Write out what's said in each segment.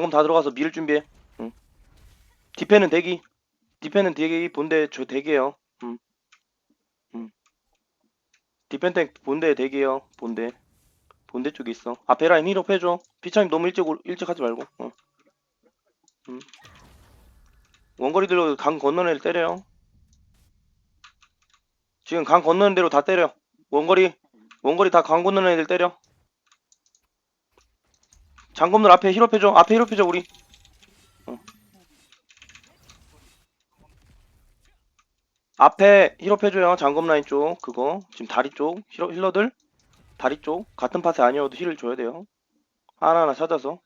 방금 다 들어가서 밀을 준비해. 응. 디펜은 대기. 디펜은 대기. 본대 저 대기예요. 응. 응. 디펜 탱 본대 대기예요. 본대. 본대 쪽에 있어. 앞에 라인 힐업 해줘. 피차님 너무 일찍 올- 일찍 하지 말고. 어. 응. 원거리들로 강 건너는 애를 때려요. 지금 강 건너는 대로 다 때려. 원거리 원거리 다 강 건너는 애들 때려. 장검들 앞에 힐업해줘. 앞에 힐업해줘 우리. 어. 앞에 힐업해줘요. 장검 라인 쪽 그거 지금 다리 쪽 힐러, 힐러들 다리 쪽 같은 파트 아니어도 힐을 줘야 돼요. 하나하나 찾아서.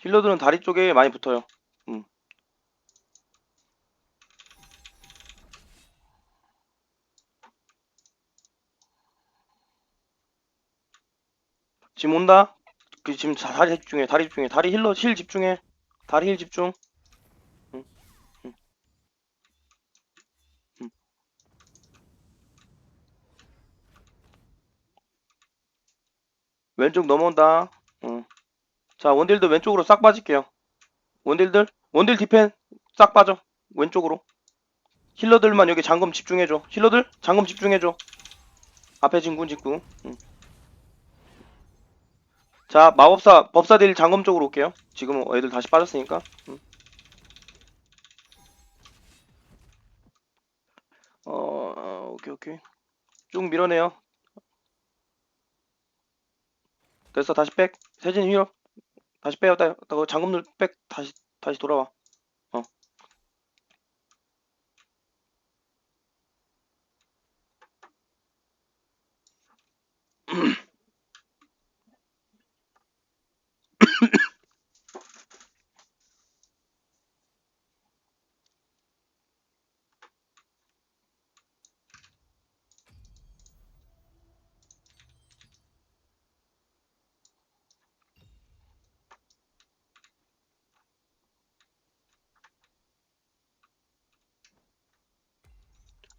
힐러들은 다리 쪽에 많이 붙어요. 음. 지금 온다. 그 지금 자- 다리 집중해. 다리 집중해. 다리 힐러 힐 집중해. 다리 힐 집중. 왼쪽 넘어온다. 응. 자 원딜들 왼쪽으로 싹 빠질게요. 원딜들 원딜 디펜 싹 빠져. 왼쪽으로. 힐러들만 여기 장검 집중해줘. 힐러들 장검 집중해줘. 앞에 진군 직구. 응. 자 마법사 법사들 장검 쪽으로 올게요. 지금 애들 다시 빠졌으니까. 응. 어 어, 오케이 오케이. 쭉 밀어내요. 됐어 다시 백. 세진 휘어. 다시 빼요. 다, 장검들 백 다시 다시 돌아와.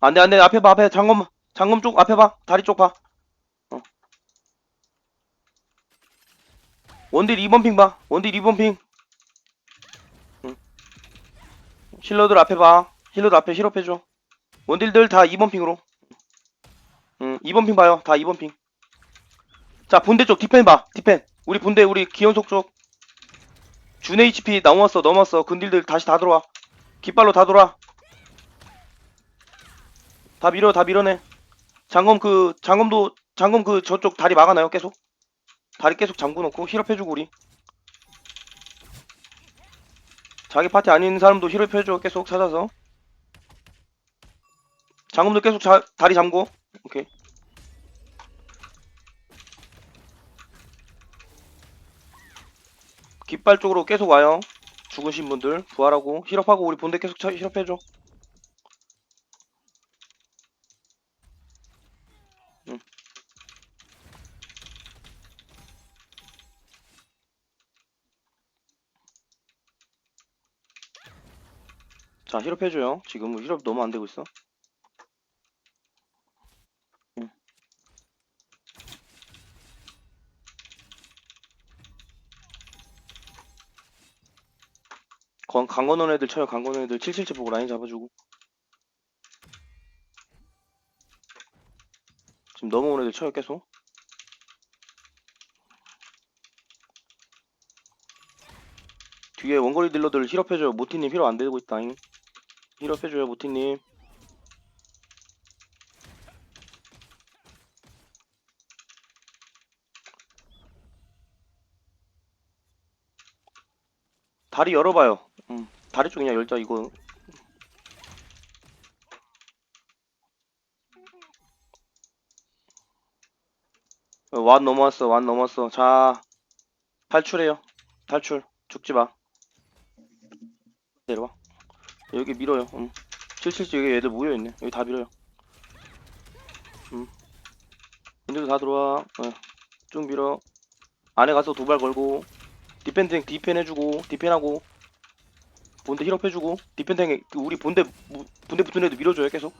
안돼 안돼 앞에 봐 앞에 장검 장검 쪽 앞에 봐 다리 쪽 봐. 어. 원딜 2번 핑 봐. 원딜 2번 핑. 응. 힐러들 앞에 봐. 힐러들 앞에 힐업 해 줘. 원딜들 다 2번 핑으로. 응 2번 핑 봐요. 다 2번 핑. 자 본대 쪽 디펜 봐. 디펜. 우리 본대 우리 기현속 쪽. 준 HP 넘었어 넘었어. 근딜들 다시 다 들어와. 깃발로 다 돌아. 다 밀어 다 밀어내 장검 그 장검도 장검 그 저쪽 다리 막아놔요 계속? 다리 계속 잠궈 놓고 힐업 해주고 우리. 자기 파티 아닌 사람도 힐업 해줘 계속 찾아서. 장검도 계속 자, 다리 잠궈. 오케이. 깃발 쪽으로 계속 와요. 죽으신 분들 부활하고 힐업하고 우리 본대 계속 차- 힐업해줘 자, 힐업 해줘요. 지금 힐업 너무 안 되고 있어. 응. 건, 강건원 애들 쳐요. 강건원 애들 777 보고 라인 잡아주고. 지금 넘어온 애들 쳐요. 계속. 뒤에 원거리 딜러들 힐업 해줘요. 모티님 힐업 안 되고 있다잉. 해줘요. 모티님. 다리 열어봐요. 음, 다리 쪽 그냥 열자 이거. 어, 완 넘어왔어. 완 넘어왔어. 자, 탈출해요. 탈출. 죽지 마. 내려와. 여기 밀어요. 음. 777 여기 애들 모여있네. 여기 다 밀어요. 음. 근데도 다 들어와. 어. 쭉 밀어. 안에 가서 도발 걸고. 디펜탱 디펜 해주고. 디펜하고. 본대 힐업 해주고. 디펜탱 그 우리 본대 무- 본대 붙은 애들 밀어줘요 계속.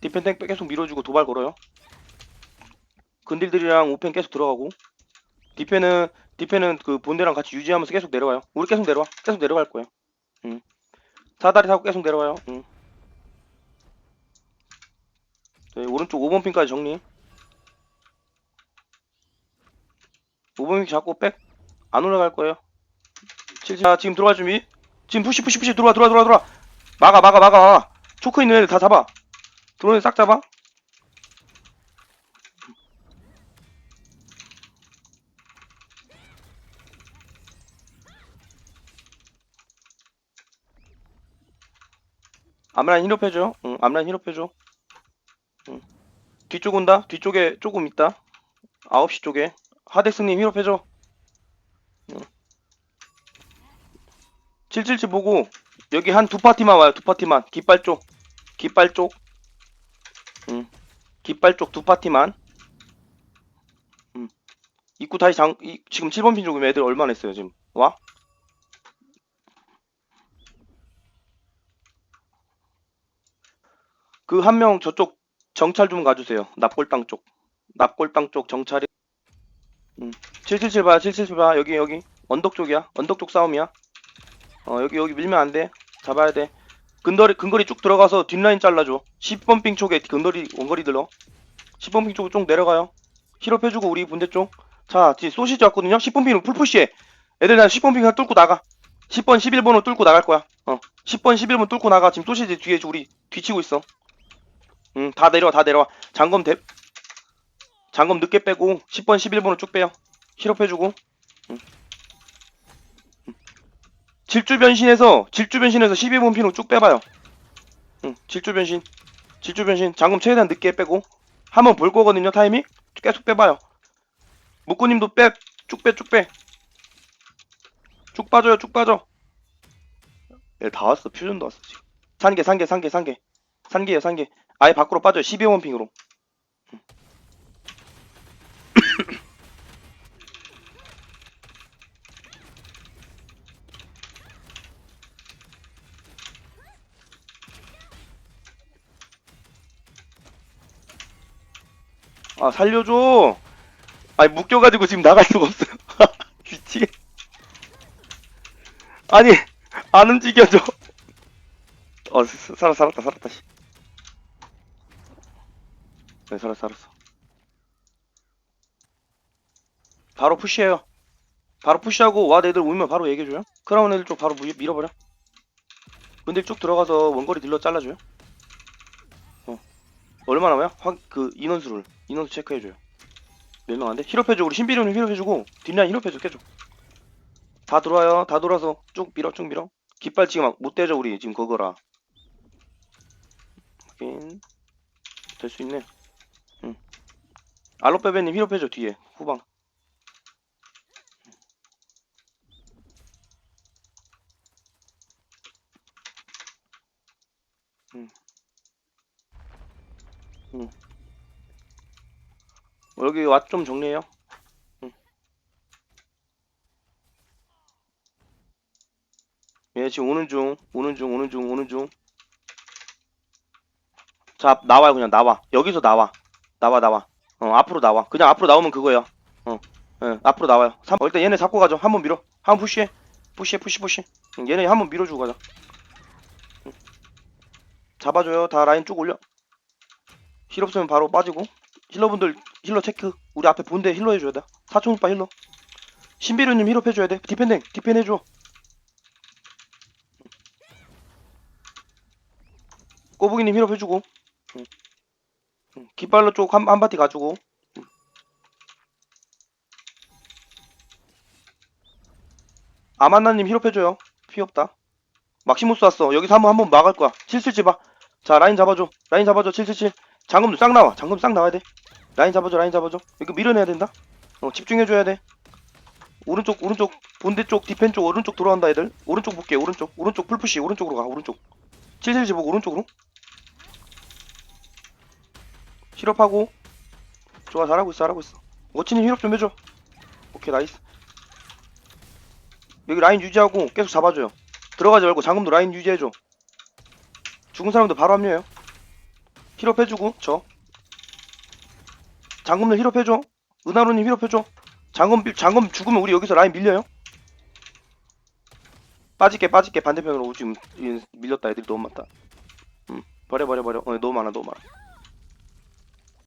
디펜탱 계속 밀어주고 도발 걸어요. 근딜들이랑 오펜 계속 들어가고. 디펜은 디펜은 그 본대랑 같이 유지하면서 계속 내려와요. 우리 계속 내려와. 계속 내려갈 거예요. 응. 사다리 타고 계속 내려와요. 응. 네, 오른쪽 5번 핀까지 정리. 5번 핀 잡고 백. 안 올라갈 거예요. 칠- 자, 지금 들어갈 준비. 지금 푸시 푸시 푸시 들어와 들어와 들어와 들어와. 막아 막아 막아. 초크 있는 애들 다 잡아. 애들 싹 잡아. 앞라인 힐업 해줘. 응, 앞라인 힐업 해줘. 응. 뒤쪽 온다. 뒤쪽에 조금 있다. 9시 쪽에. 하덱스님 힐업 해줘. 응. 777 보고 여기 한 두 파티만 와요. 두 파티만. 깃발 쪽. 깃발 쪽. 응. 깃발 쪽 두 파티만. 응. 입구 다시 장, 이, 지금 7번 핀 쪽이면 애들 얼마나 했어요, 지금? 와? 그 한 명 저쪽 정찰 좀 가주세요. 납골당 쪽. 납골당 쪽 정찰이. 음. 777 봐, 777 봐. 여기, 여기. 언덕 쪽이야. 언덕 쪽 싸움이야. 어, 여기, 여기 밀면 안 돼. 잡아야 돼. 근거리, 근거리 쭉 들어가서 뒷라인 잘라줘. 10번 핑 쪽에 근거리, 원거리 들어. 10번 핑 쪽으로 쭉 내려가요. 힐업 해주고, 우리 분대 쪽. 자, 뒤에 소시지 왔거든요. 10번 핑으로 풀푸시해. 애들 다 10번 핑 뚫고 나가. 10번, 11번으로 뚫고 나갈 거야. 어. 10번, 11번 뚫고 나가. 지금 소시지 뒤에 우리 뒤치고 있어. 응, 다 내려와, 다 내려와. 장검 대, 장검 늦게 빼고, 10번, 11번으로 쭉 빼요. 실업해주고, 응. 응. 질주 변신해서, 질주 변신해서 12번 핀으로 쭉 빼봐요. 응, 질주 변신. 질주 변신. 장검 최대한 늦게 빼고, 한번 볼 거거든요, 타이밍? 계속 빼봐요. 목구님도 빼, 쭉 빼, 쭉 빼. 쭉 빠져요, 쭉 빠져. 얘 다 왔어, 퓨전도 왔어, 지금. 산개, 산개, 산개, 산개. 산개요, 산개. 아예 밖으로 빠져요. 12원 핑으로. 아 살려줘. 아니 묶여가지고 지금 나갈 수가 없어요. 미치게. 아니 안 움직여져. 어 사- 살았 살았다 살았다. 씨. 네, 살았어, 살았어. 바로 푸시해요. 바로 푸시하고 와 애들 오면 바로 얘기해줘요. 크라운 애들 쪽 바로 미- 밀어버려. 근데 쭉 들어가서 원거리 딜러 잘라줘요. 어. 얼마나 와요? 확, 그, 인원수를. 인원수 체크해줘요. 몇 명 안 돼? 힐업해줘. 우리 신비로는 힐업해주고, 뒷라인 힐업해줘. 깨줘. 다 들어와요. 다 돌아서 쭉 밀어, 쭉 밀어. 깃발 지금 막 못 대죠, 우리. 지금 그거라. 확인. 될 수 있네. 알로페베님 힐업해줘 뒤에. 후방. 음. 음. 어, 여기 왓 좀 정리해요. 음. 얘 지금 오는 중 오는 중 오는 중 오는 중자 나와요 그냥 나와. 여기서 나와. 나와 나와 어 앞으로 나와. 그냥 앞으로 나오면 그거야 어 예, 앞으로 나와요. 삼- 어, 일단 얘네 잡고 가죠. 한 번 밀어. 한 번 푸시해. 푸시해 푸시 푸시. 응, 얘네 한 번 밀어주고 가자. 응. 잡아줘요. 다 라인 쭉 올려. 힐 없으면 바로 빠지고. 힐러분들 힐러 체크. 우리 앞에 본대 힐러 해줘야 돼. 사촌 오빠 힐러. 신비루님 힐업 해줘야 돼. 디펜딩 디펜 해줘. 꼬부기님 힐업 해주고 깃발로 쪽 한 한 바퀴 가지고. 응. 아만나님 힐업해줘요. 피 없다. 막시무스 왔어. 여기서 한번 한번 막을 거야. 777 봐자 라인 잡아줘. 라인 잡아줘 777 장검도 싹 나와. 장검 싹 나와야 돼. 라인 잡아줘 라인 잡아줘. 이거 밀어내야 된다. 어 집중해줘야 돼. 오른쪽 오른쪽 본대 쪽 디펜 쪽 오른쪽 들어간다 애들. 오른쪽 볼게 오른쪽. 오른쪽 풀푸시 오른쪽으로 가 오른쪽. 777 보고 오른쪽으로 힐업하고. 좋아 잘하고 있어 잘하고 있어. 워치님 힐업 좀 해줘. 오케이 나이스. 여기 라인 유지하고 계속 잡아줘요. 들어가지 말고 장금도 라인 유지해줘. 죽은 사람도 바로 합류해요. 힐업 해주고 저. 장금도 힐업 해줘. 은하루님 힐업 해줘. 장검 빌- 장검 죽으면 우리 여기서 라인 밀려요. 빠질게 빠질게. 반대편으로 지금 이- 밀렸다. 애들이 너무 많다. 응 버려 버려 버려. 어 너무 많아 너무 많아